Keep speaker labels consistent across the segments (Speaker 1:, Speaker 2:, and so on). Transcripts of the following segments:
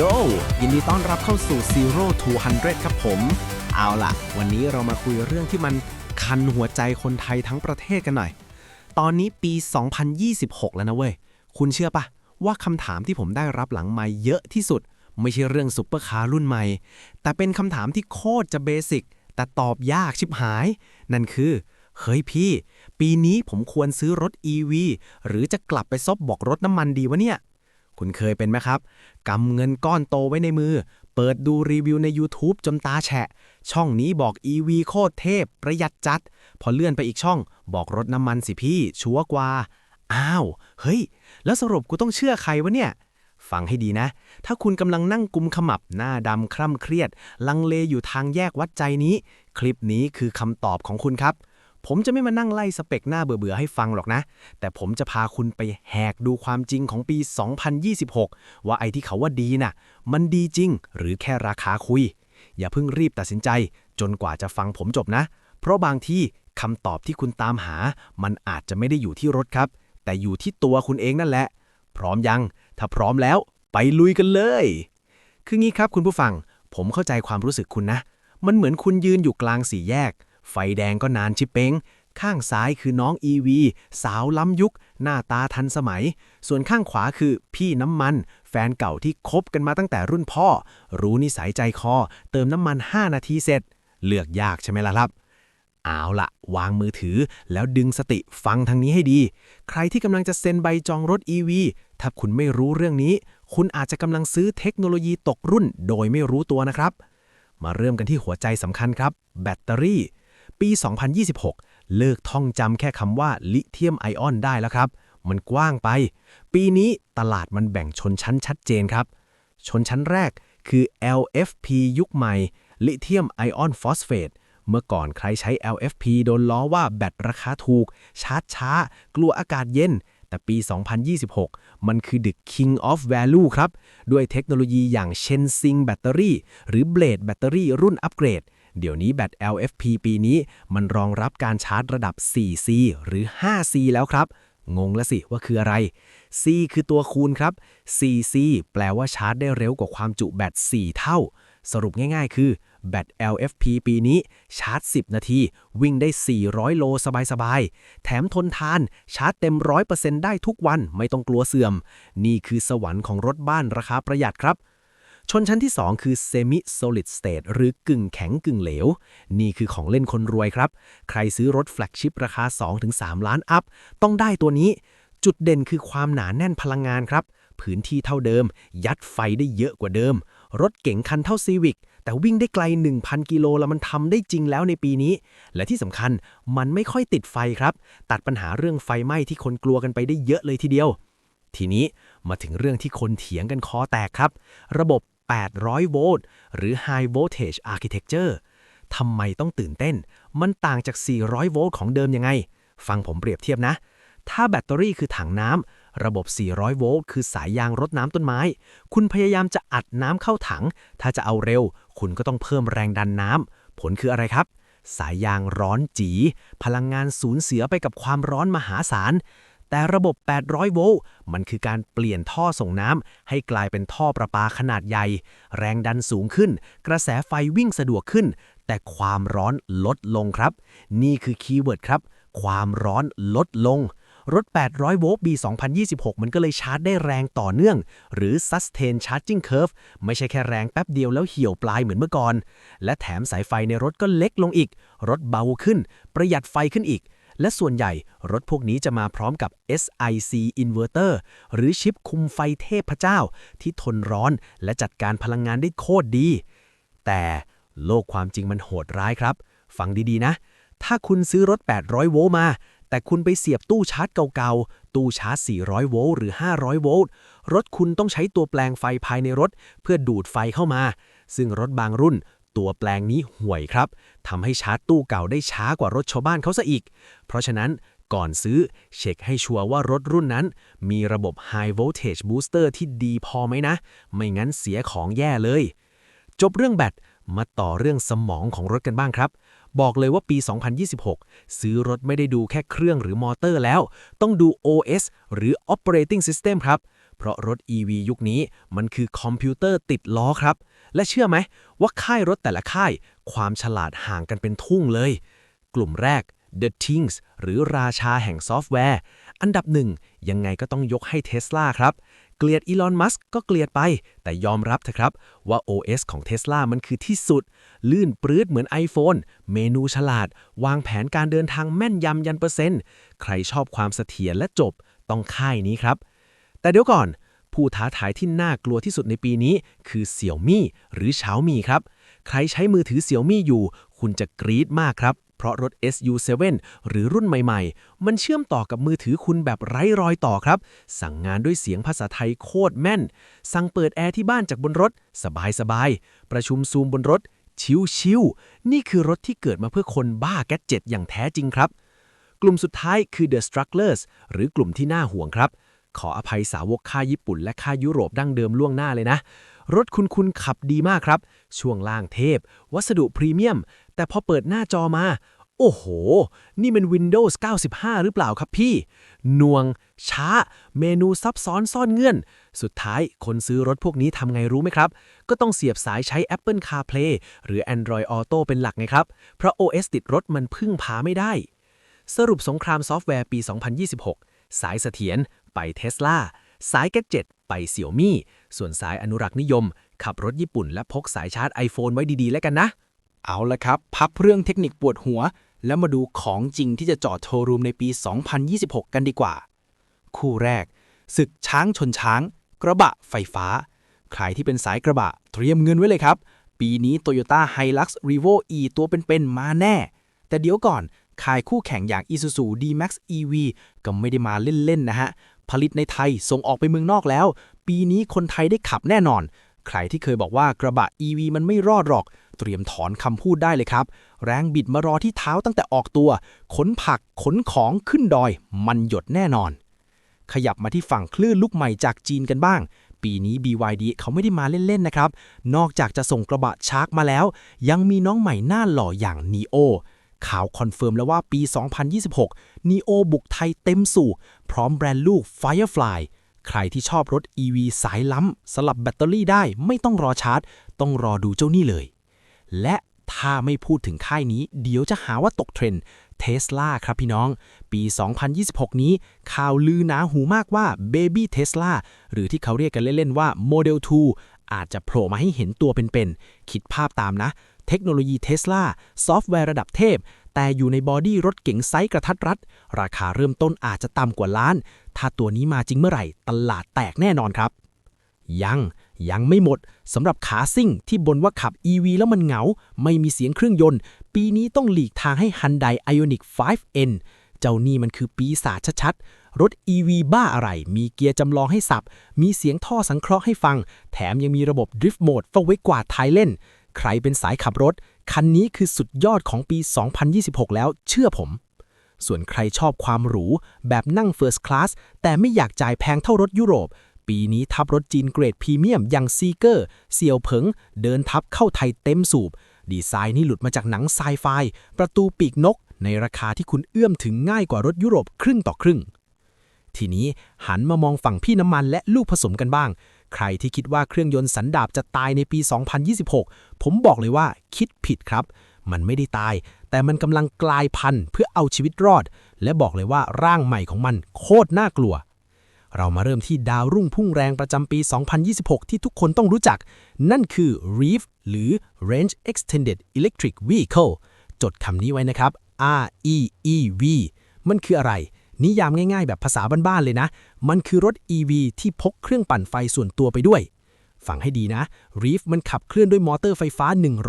Speaker 1: โยยินดีต้อนรับเข้าสู่ Zero to 100 ครับผม เอาล่ะ วันนี้เรามาคุยเรื่องที่มันคันหัวใจคนไทยทั้งประเทศกันหน่อย ตอนนี้ปี 2026 แล้วนะเว้ย คุณเชื่อปะว่าคำถามที่ผมได้รับหลังไม่เยอะที่สุด ไม่ใช่เรื่องซุปเปอร์คาร์รุ่นใหม่ แต่เป็นคำถามที่โคตรจะเบสิกแต่ตอบยากชิบหาย นั่นคือเฮ้ยพี่ ปีนี้ผมควรซื้อรถ EV หรือจะกลับไปซบบอกรถน้ำมันดีวะเนี่ย คุณเคยเป็นไหมครับกำเงินก้อนโตไว้ในมือ เปิดดูรีวิวใน YouTube จนตาแฉะ ช่องนี้บอก EV โคตรเทพ ประหยัดจัด พอเลื่อนไปอีกช่อง บอกรถน้ำมันสิพี่ ชัวร์กว่า อ้าว เฮ้ย แล้วสรุปกูต้องเชื่อใครวะเนี่ย ฟังให้ดีนะ ถ้าคุณกำลังนั่งกุมขมับหน้าดำคร่ำเครียด ลังเลอยู่ทางแยกวัดใจนี้ คลิปนี้คือคำตอบของคุณครับ ผมจะไม่มานั่งไล่สเปคหน้าเบื่อๆให้ฟังหรอกนะ แต่ผมจะพาคุณไปแหกดูความจริงของปี 2026 ว่าไอ้ที่เขาว่าดีน่ะ มันดีจริงหรือแค่ราคาคุย อย่าเพิ่งรีบตัดสินใจ จนกว่าจะฟังผมจบนะ เพราะบางที่คำตอบที่คุณตามหา มันอาจจะไม่ได้อยู่ที่รถครับ แต่อยู่ที่ตัวคุณเองนั่นแหละ พร้อมยัง ถ้าพร้อมแล้ว ไปลุยกันเลย คืองี้ครับคุณผู้ฟัง ผมเข้าใจความรู้สึกคุณนะ มันเหมือนคุณยืนอยู่กลางสี่แยก ไฟแดงก็นานชิเป้ง ข้างซ้ายคือน้อง EV สาวล้ำยุค หน้าตาทันสมัย ส่วนข้างขวาคือพี่น้ำมัน แฟนเก่าที่คบกันมาตั้งแต่รุ่นพ่อ รู้นิสัยใจคอ เติมน้ำมัน 5 นาทีเสร็จ เลือกยากใช่ไหมล่ะครับเอาละวางมือถือแล้วดึงสติฟังทางนี้ให้ดี ใครที่กำลังจะเซ็นใบจองรถ EV ถ้าคุณไม่รู้เรื่องนี้ คุณอาจจะกำลังซื้อเทคโนโลยีตกรุ่นโดยไม่รู้ตัวนะครับ มาเริ่มกันที่หัวใจสำคัญครับ แบตเตอรี่ ปี 2026 เลิกท่องจำแค่คำว่าลิเธียมไอออนได้แล้วครับ มันกว้างไป ปีนี้ตลาดมันแบ่งชนชั้นชัดเจนครับ ชนชั้นแรกคือ LFP ยุคใหม่ ลิเธียมไอออนฟอสเฟตเมื่อก่อนใครใช้ LFP โดนล้อว่าแบตราคาถูก ชาร์จช้า กลัวอากาศเย็น แต่ปี 2026 มันคือ the king of value ครับ ด้วยเทคโนโลยีอย่าง Shenzing แบตเตอรี่ หรือ Blade แบตเตอรี่รุ่นอัปเกรด เดี๋ยวนี้แบต LFP ปีนี้มันรองรับการชาร์จระดับ 4C หรือ 5C แล้วครับ งงแล้วสิว่าคืออะไร C คือตัวคูณครับ 4C แปลว่าชาร์จได้เร็วกว่าความจุแบต 4 เท่า สรุปง่ายๆ คือแบต LFP ปีนี้ชาร์จ 10 นาที วิ่งได้ 400 โลสบายๆ แถมทนทานชาร์จเต็ม 100%ได้ทุกวันไม่ต้องกลัวเสื่อม นี่คือสวรรค์ของรถบ้านราคาประหยัดครับ ชนชั้นที่ 2 คือ Semi Solid State หรือกึ่งแข็งกึ่งเหลว นี่คือของเล่นคนรวยครับ ใครซื้อรถแฟลกชิพราคา 2-3 ล้านอัพ ต้องได้ตัวนี้ จุดเด่นคือความหนาแน่นพลังงานครับ พื้นที่เท่าเดิม ยัดไฟได้เยอะกว่าเดิม รถเก๋งคันเท่าซีวิกแต่วิ่งได้ไกล 1,000 กิโลแล้วมันทำได้จริงแล้วในปีนี้ และที่สำคัญมันไม่ค่อยติดไฟครับ ตัดปัญหาเรื่องไฟไหม้ที่คนกลัวกันไปได้เยอะเลยทีเดียว ทีนี้มาถึงเรื่องที่คนเถียงกันคอแตกครับ ระบบ 800 โวลต์ หรือ High Voltage Architecture ทำไมต้องตื่นเต้น มันต่างจาก 400 โวลต์ของเดิมยังไง ฟังผมเปรียบเทียบนะ ถ้าแบตเตอรี่คือถังน้ำ ระบบ 400 โวลต์ คือสายยางรดน้ำต้นไม้ คุณพยายามจะอัดน้ำเข้าถัง ถ้าจะเอาเร็ว คุณก็ต้องเพิ่มแรงดันน้ำ ผลคืออะไรครับ สายยางร้อนจี พลังงานสูญเสียไปกับความร้อนมหาศาล แต่ระบบ 800 โวลต์ มันคือการเปลี่ยนท่อส่งน้ำให้กลายเป็นท่อประปาขนาดใหญ่ แรงดันสูงขึ้น กระแสไฟวิ่งสะดวกขึ้น แต่ความร้อนลดลงครับ นี่คือคีย์เวิร์ดครับ ความร้อนลดลง รถ 800 โวลต์ปี2026 มันก็เลยชาร์จได้แรงต่อเนื่อง หรือ sustain charging curve ไม่ใช่แค่แรงแป๊บเดียวแล้วเหี่ยวปลายเหมือนเมื่อก่อน และแถมสายไฟในรถก็เล็กลงอีก รถเบาขึ้น ประหยัดไฟขึ้นอีก และส่วนใหญ่รถพวกนี้จะมาพร้อมกับ SIC inverter หรือชิปคุมไฟเทพเจ้า ที่ทนร้อนและจัดการพลังงานได้โคตรดี แต่โลกความจริงมันโหดร้ายครับ ฟังดีๆนะ ถ้าคุณซื้อรถ 800 โวลต์มา แต่คุณไปเสียบตู้ชาร์จเก่าๆ ตู้ชาร์จ 400 โวลต์หรือ 500 โวลต์ รถคุณต้องใช้ตัวแปลงไฟภายในรถ เพื่อดูดไฟเข้ามา ซึ่งรถบางรุ่น ตัวแปลงนี้ห่วยครับทำให้ชาร์จตู้เก่าได้ช้ากว่ารถชาวบ้านเขาซะอีก เพราะฉะนั้นก่อนซื้อเช็คให้ชัวร์ว่ารถรุ่นนั้น มีระบบ High Voltage Booster ที่ดีพอไหมนะ ไม่งั้นเสียของแย่เลย จบเรื่องแบตมาต่อเรื่องสมองของรถกันบ้างครับ บอกเลยว่าปี 2026 ซื้อรถไม่ได้ดูแค่เครื่องหรือมอเตอร์แล้ว ต้องดู OS หรือ Operating System ครับ เพราะรถ EV ยุคนี้มันคือคอมพิวเตอร์ติดล้อครับ และเชื่อไหมว่าค่ายรถแต่ละค่าย ความฉลาดห่างกันเป็นทุ่งเลย กลุ่มแรก The Things หรือราชาแห่งซอฟต์แวร์ อันดับหนึ่งยังไงก็ต้องยกให้ Tesla ครับ เกลียดอีลอน มัสก์ก็เกลียดไป แต่ยอมรับเถอะครับ ว่า OS ของ Tesla มันคือที่สุด ลื่นปรื้ดเหมือน iPhone เมนูฉลาด วางแผนการเดินทางแม่นยำยันเปอร์เซ็นต์ ใครชอบความเสถียรและจบต้องค่ายนี้ครับ แต่เดี๋ยวก่อน ผู้ท้าทายที่น่ากลัวที่สุดในปีนี้ คือเสี่ยวมี่หรือเฉามี่ครับ ใครใช้มือถือเสี่ยวมี่อยู่ คุณจะกรี๊ดมากครับ เพราะรถ SU7 หรือรุ่นใหม่ๆ มันเชื่อมต่อกับมือถือคุณแบบไร้รอยต่อครับ สั่งงานด้วยเสียงภาษาไทยโคตรแม่น สั่งเปิดแอร์ที่บ้านจากบนรถ สบายๆ ประชุมซูมบนรถ ชิวๆ นี่คือรถที่เกิดมาเพื่อคนบ้าแกดเจ็ตอย่างแท้จริงครับ กลุ่มสุดท้ายคือ The Strugglers หรือกลุ่มที่น่าห่วงครับ ขออภัยสาวกค่าญี่ปุ่นและค่ายุโรปดั้งเดิมล่วงหน้าเลยนะ รถคุณคุณขับดีมากครับ ช่วงล่างเทพ วัสดุพรีเมียม แต่พอเปิดหน้าจอมา โอ้โห นี่เป็น Windows 95 หรือเปล่าครับพี่น่วง ช้า เมนูซับซ้อนซ่อนเงื่อน สุดท้ายคนซื้อรถพวกนี้ทำไงรู้ไหมครับ ก็ต้องเสียบสายใช้ Apple CarPlay หรือ Android Auto เป็นหลักไงครับ เพราะ OS ติดรถมันพึ่งพาไม่ได้สรุปสงครามซอฟต์แวร์ปี 2026 สายเสถียรไป Tesla สายแกดเจ็ตไปเสี่ยวมี่ ส่วนสายอนุรักษ์นิยม ขับรถญี่ปุ่นและพกสายชาร์จ iPhone ไว้ดีๆ แล้วกันนะ
Speaker 2: เอาละครับ พับเรื่องเทคนิคปวดหัว แล้วมาดูของจริงที่จะจอดโชว์รูมในปี 2026 กันดีกว่า คู่แรก ศึกช้างชนช้าง กระบะไฟฟ้า ใครที่เป็นสายกระบะ เตรียมเงินไว้เลยครับ ปีนี้ Toyota Hilux Revo E ตัวเป็นๆมาแน่ แต่เดี๋ยวก่อน ขายคู่แข่งอย่าง Isuzu D-Max EV ก็ไม่ได้มาเล่น ๆ นะฮะ ผลิตในไทยส่งออกไปเมืองนอกแล้ว ปีนี้คนไทยได้ขับแน่นอน ใครที่เคยบอกว่ากระบะ EV มันไม่รอดหรอก เตรียมถอนคำพูดได้เลยครับ แรงบิดมารอที่เท้าตั้งแต่ออกตัว ขนผักขนของขึ้นดอย มันหยดแน่นอน ขยับมาที่ฝั่งคลื่นลูกใหม่จากจีนกันบ้างปีนี้ BYD เขาไม่ได้มาเล่น ๆ นะครับ นอกจากจะส่งกระบะชาร์กมาแล้ว ยังมีน้องใหม่หน้าหล่ออย่าง NEO ข่าวคอนเฟิร์มแล้วว่าปี 2026 NEO บุกไทยเต็มสู่ พร้อมแบรนด์ลูก Firefly ใครที่ชอบรถ EV สายล้ำ สลับแบตเตอรี่ได้ไม่ต้องรอชาร์จ ต้องรอดูเจ้านี่เลย และถ้าไม่พูดถึงค่ายนี้ เดี๋ยวจะหาว่าตกเทรนด์เทสลาครับพี่น้อง ปี 2026 นี้ ข่าวลือหนาหูมากว่า Baby Tesla หรือที่เขาเรียกกันเล่น ๆ ว่า Model 2 อาจจะโผล่มาให้เห็นตัวเป็น ๆ คิดภาพตามนะ เทคโนโลยีเทสลาซอฟต์แวร์ระดับเทพ แต่อยู่ในบอดี้รถเก๋งไซส์กระทัดรัด ราคาเริ่มต้นอาจจะต่ำกว่าล้าน ถ้าตัวนี้มาจริงเมื่อไหร่ ตลาดแตกแน่นอนครับ ยังยังไม่หมดสำหรับขาซิ่งที่บนว่าขับ EV แล้วมันเหงา ไม่มีเสียงเครื่องยนต์ ปีนี้ต้องหลีกทางให้ Hyundai Ioniq 5N เจ้านี่มันคือปีศาจชัดๆ รถ EV บ้าอะไร มีเกียร์จำลองให้สับ มีเสียงท่อสังเคราะห์ให้ฟัง แถมยังมีระบบ Drift Mode เฝ้าไว้กวาดท้ายเล่น ใครเป็นสายขับรถ คันนี้คือสุดยอดของปี 2026 แล้วเชื่อผม ส่วนใครชอบความหรู แบบนั่ง First Class แต่ไม่อยากจ่ายแพงเท่ารถยุโรป ปีนี้ทับรถจีนเกรดพรีเมียมอย่างซีเกอร์เซียวเผิง เดินทับเข้าไทยเต็มสูบ ดีไซน์นี่หลุดมาจากหนังไซไฟ ประตูปีกนก ในราคาที่คุณเอื้อมถึงง่ายกว่ารถยุโรปครึ่งต่อครึ่งทีนี้หันมามองฝั่งพี่น้ำมันและลูกผสมกันบ้าง ใครที่คิดว่าเครื่องยนต์สันดาปจะตายในปี 2026 ผมบอกเลยว่าคิดผิดครับ มันไม่ได้ตาย แต่มันกำลังกลายพันธุ์เพื่อเอาชีวิตรอด และบอกเลยว่าร่างใหม่ของมันโคตรน่ากลัว เรามาเริ่มที่ดาวรุ่งพุ่งแรงประจำปี 2026 ที่ทุกคนต้องรู้จัก นั่นคือ REEV หรือ Range Extended Electric Vehicle จดคำนี้ไว้นะครับ R E E V มันคืออะไร นิยามง่ายๆ แบบภาษาบ้านๆเลยนะ มันคือรถ EV ที่พกเครื่องปั่นไฟส่วนตัวไปด้วย ฟังให้ดีนะ Reef มันขับเคลื่อนด้วยมอเตอร์ไฟฟ้า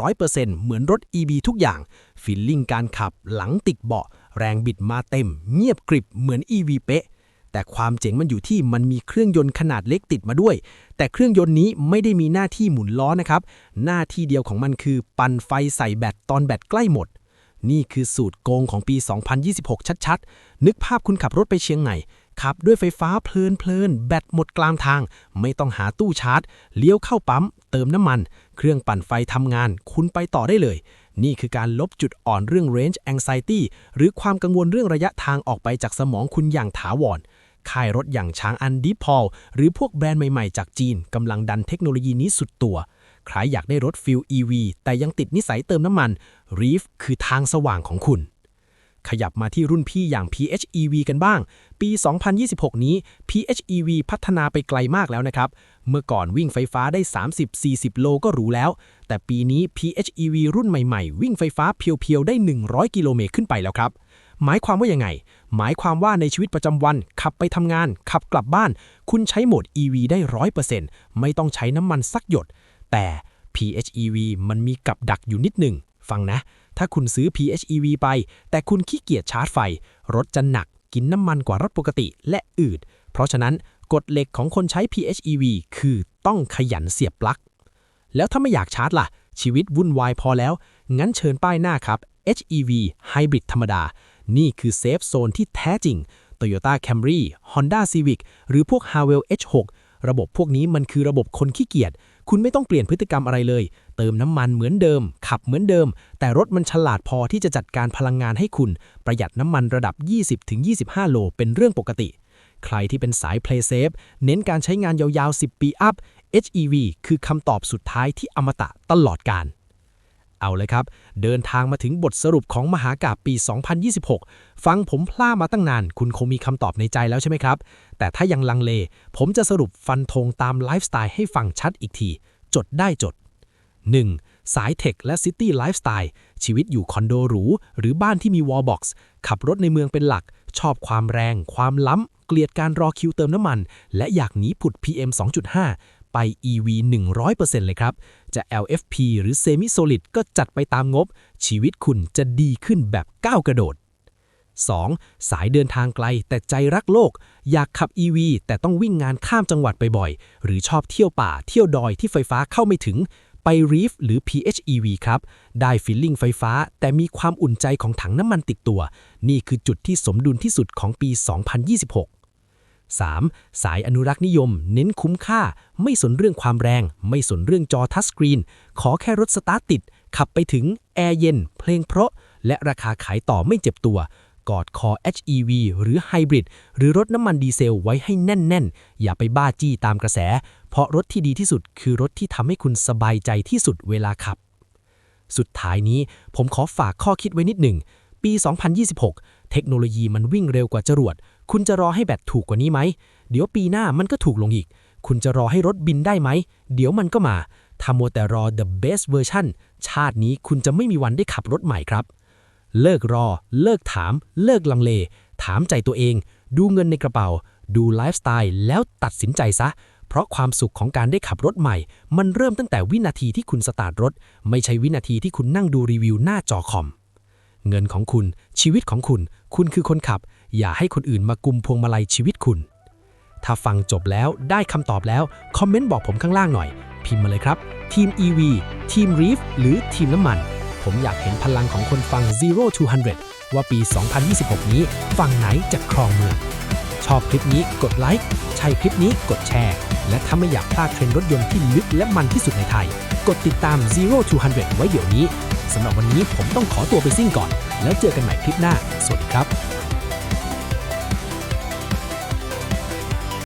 Speaker 2: 100%เหมือนรถ EV ทุกอย่างฟีลลิ่งการขับหลังติดเบาะ แรงบิดมาเต็ม เงียบกริบเหมือน EV เป๊ะแต่ความเจ๋งมันอยู่ที่มันมีเครื่องยนต์ขนาดเล็กติดมาด้วย แต่เครื่องยนต์นี้ไม่ได้มีหน้าที่หมุนล้อนะครับ หน้าที่เดียวของมันคือปั่นไฟใส่แบตตอนแบตใกล้หมด นี่คือสูตรโกงของปี 2026 ชัดๆ นึกภาพคุณขับรถไปเชียงใหม่ขับด้วยไฟฟ้าเพลินๆ แบตหมดกลางทาง ไม่ต้องหาตู้ชาร์จ เลี้ยวเข้าปั๊ม เติมน้ำมัน เครื่องปั่นไฟทำงาน คุณไปต่อได้เลย นี่คือการลบจุดอ่อนเรื่อง range anxiety หรือความกังวลเรื่องระยะทางออกไปจากสมองคุณอย่างถาวรค่ายรถอย่างช้างอันดิพอลหรือพวกแบรนด์ใหม่ๆ จากจีนกำลังดันเทคโนโลยีนี้สุดตัว ใครอยากได้รถฟิล EV แต่ยังติดนิสัยเติมน้ำมัน Reef คือทางสว่างของคุณ ขยับมาที่รุ่นพี่อย่าง PHEV กันบ้าง ปี 2026 นี้ PHEV พัฒนาไปไกลมากแล้วนะครับ เมื่อก่อนวิ่งไฟฟ้าได้ 30-40 โลก็หรู้แล้ว แต่ปีนี้ PHEV รุ่นใหม่ๆ วิ่งไฟฟ้าเพียวๆ ได้ 100 กิโลเมตรขึ้นไปแล้วครับหมายความว่ายังไง หมายความว่าในชีวิตประจำวัน ขับไปทำงาน ขับกลับบ้าน คุณใช้โหมด EV ได้ 100%ไม่ต้องใช้น้ำมันสักหยด แต่ PHEV มันมีกับดักอยู่นิดหนึ่ง ฟังนะ ถ้าคุณซื้อ PHEV ไป แต่คุณขี้เกียจชาร์จไฟ รถจะหนัก กินน้ำมันกว่ารถปกติและอืด เพราะฉะนั้นกฎเหล็กของคนใช้ PHEV คือต้องขยันเสียบปลั๊ก แล้วถ้าไม่อยากชาร์จล่ะ ชีวิตวุ่นวายพอแล้ว งั้นเชิญป้ายหน้าครับ HEV Hybrid ธรรมดา นี่คือเซฟโซนที่แท้จริง Toyota Camry Honda Civic หรือพวก Harwell H6 ระบบพวกนี้มันคือระบบคนขี้เกียจ คุณไม่ต้องเปลี่ยนพฤติกรรมอะไรเลย เติมน้ำมันเหมือนเดิม ขับเหมือนเดิม แต่รถมันฉลาดพอที่จะจัดการพลังงานให้คุณ ประหยัดน้ำมันระดับ 20-25 โล เป็นเรื่องปกติ ใครที่เป็นสาย Play Safe เน้นการใช้งานยาวๆ 10 ปีอัพ HEV คือคำตอบสุดท้ายที่อมตะตลอดการ เอาเลยครับ เดินทางมาถึงบทสรุปของมหากาบปี 2026 ฟังผมพล่ามาตั้งนาน คุณคงมีคำตอบในใจแล้วใช่ไหมครับ แต่ถ้ายังลังเล ผมจะสรุปฟันธงตามไลฟ์สไตล์ให้ฟังชัดอีกที จดได้จด 1. สายเทคและซิตี้ไลฟ์สไตล์ชีวิตอยู่คอนโดหรู หรือบ้านที่มีวอลบ็อกซ์ขับรถในเมืองเป็นหลัก ชอบความแรง ความล้ำ เกลียดการรอคิวเติมน้ำมัน และอยากหนีผุด PM 2.5 ไป EV 100%เลยครับ จะ LFP หรือ Semi Solid ก็จัดไปตามงบ ชีวิตคุณจะดีขึ้นแบบก้าวกระโดด 2. สายเดินทางไกลแต่ใจรักโลก อยากขับ EV แต่ต้องวิ่งงานข้ามจังหวัดไปบ่อยหรือชอบเที่ยวป่าเที่ยวดอยที่ไฟฟ้าเข้าไม่ถึง ไป Reef หรือ PHEV ครับ ได้ฟิลลิ่งไฟฟ้า แต่มีความอุ่นใจของถังน้ำมันติดตัว นี่คือจุดที่สมดุลที่สุดของปี 2026 3. สายอนุรักษ์นิยม เน้นคุ้มค่า ไม่สนเรื่องความแรง ไม่สนเรื่องจอทัชสกรีน ขอแค่รถสตาร์ทติด ขับไปถึง แอร์เย็น เพลงเพราะ และราคาขายต่อไม่เจ็บตัว กอดคอ HEV หรือไฮบริดหรือรถน้ำมันดีเซลไว้ให้แน่น ๆ อย่าไปบ้าจี้ตามกระแส เพราะรถที่ดีที่สุดคือรถที่ทำให้คุณสบายใจที่สุดเวลาขับ สุดท้ายนี้ผมขอฝากข้อคิดไว้นิดหนึ่งปี 2026 เทคโนโลยีมันวิ่งเร็วกว่าจรวด คุณจะรอให้แบตถูกกว่านี้ไหม เดี๋ยวปีหน้ามันก็ถูกลงอีก คุณจะรอให้รถบินได้ไหม เดี๋ยวมันก็มาถ้ามัวแต่รอ the best version ชาตินี้คุณจะไม่มีวันได้ขับรถใหม่ครับ เลิกรอ เลิกถาม เลิกลังเล ถามใจตัวเอง ดูเงินในกระเป๋า ดูไลฟ์สไตล์แล้วตัดสินใจซะ เพราะความสุขของการได้ขับรถใหม่ มันเริ่มตั้งแต่วินาทีที่คุณสตาร์ทรถ ไม่ใช่วินาทีที่คุณนั่งดูรีวิวหน้าจอคอม เงินของคุณ ชีวิตของคุณ คุณคือคนขับ อย่าให้คนอื่นมากุมพวงมาลัยชีวิตคุณ ถ้าฟังจบแล้วได้คำตอบแล้ว คอมเมนต์บอกผมข้างล่างหน่อย พิมพ์มาเลยครับ ทีม EV ทีม Reef หรือทีมน้ำมัน ผมอยากเห็นพลังของคนฟัง Zero to 100 ว่าปี 2026 นี้ฝั่งไหนจะครองเมืองชอบคลิปนี้กดไลค์ ใช่คลิปนี้กดแชร์ และถ้าไม่อยากพลาดเทรนด์รถยนต์ที่ลึกและมันที่สุดในไทย กดติดตาม Zero to 100 ไว้เดี๋ยวนี้ สำหรับวันนี้ผมต้องขอตัวไปซิ่งก่อน แล้วเจอกันใหม่คลิปหน้า สวัสดีครับ